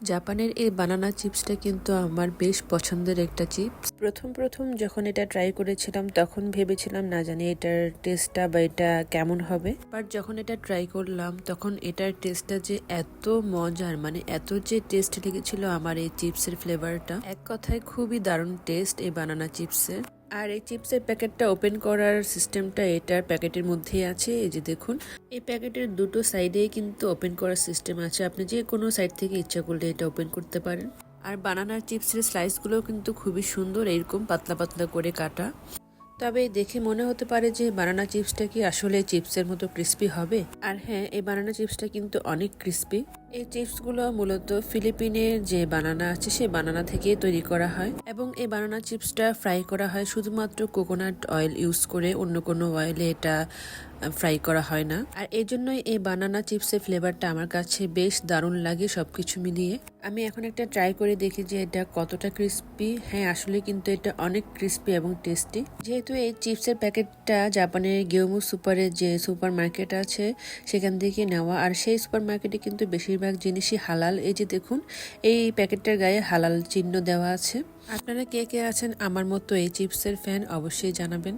জাপানের এই বানানা চিপসটা কিন্তু আমার বেশ পছন্দের একটা চিপস। প্রথম প্রথম যখন এটা ট্রাই করেছিলাম, তখন ভেবেছিলাম, না জানি এটার টেস্টটা বা এটা কেমন হবে? বাট যখন এটা ট্রাই করলাম, তখন এটার টেস্টটা যে এত মজার মানে এত যে টেস্ট লেগেছিল আমার এই চিপসের ফ্লেভারটা এক কথায় খুবই দারুণ টেস্ট এই বানানা চিপসের আর এই চিপসের প্যাকেটটা ওপেন করার সিস্টেমটা এটার প্যাকেটের মধ্যেই আছে, এই যে দেখুন। এই প্যাকেটের দুটো সাইডেই কিন্তু ওপেন করার সিস্টেম আছে। আপনি যে কোনো সাইড থেকে ইচ্ছা করলে এটা ওপেন করতে পারেন। আর বানানার চিপসের স্লাইসগুলো কিন্তু খুবই সুন্দর, এরকম পাতলা পাতলা করে কাটা। তবে দেখে মনে হতে পারে যে বানানা চিপসটা কি আসলে চিপসের মতো ক্রিস্পি হবে? আর হ্যাঁ এই বানানা চিপসটা কিন্তু অনেক ক্রিস্পি এই চিপসগুলো মূলত ফিলিপিনের যে বানানা আছে, সেই বানানা থেকেই তৈরি করা হয় এবং এই বানানা চিপসটা ফ্রাই করা হয় শুধুমাত্র কোকোনাট অয়েল ইউজ করে, অন্য কোনো অয়েলে এটা ফ্রাই করা হয় না। আর এই জন্যই এই বানানা চিপসের ফ্লেভারটা আমার কাছে বেশ দারুণ লাগে সবকিছু মিলিয়ে। আমি এখন একটা ট্রাই করে দেখি যে এটা কতটা ক্রিস্পি। হ্যাঁ আসলে কিন্তু এটা অনেক ক্রিস্পি এবং টেস্টি। যেহেতু এই চিপসের প্যাকেটটা জাপানের গেউমু সুপারের যে সুপার মার্কেট আছে, সেখান থেকে নেওয়া। আর সেই সুপার মার্কেটে কিন্তু বেশিরভাগ জিনিসই হালাল। এই যে দেখুন, এই প্যাকেটটার গায়ে হালাল চিহ্ন দেওয়া আছে। আপনারা কে কে আছেন? আমার মতো এই চিপসের ফ্যান অবশ্যই জানাবেন।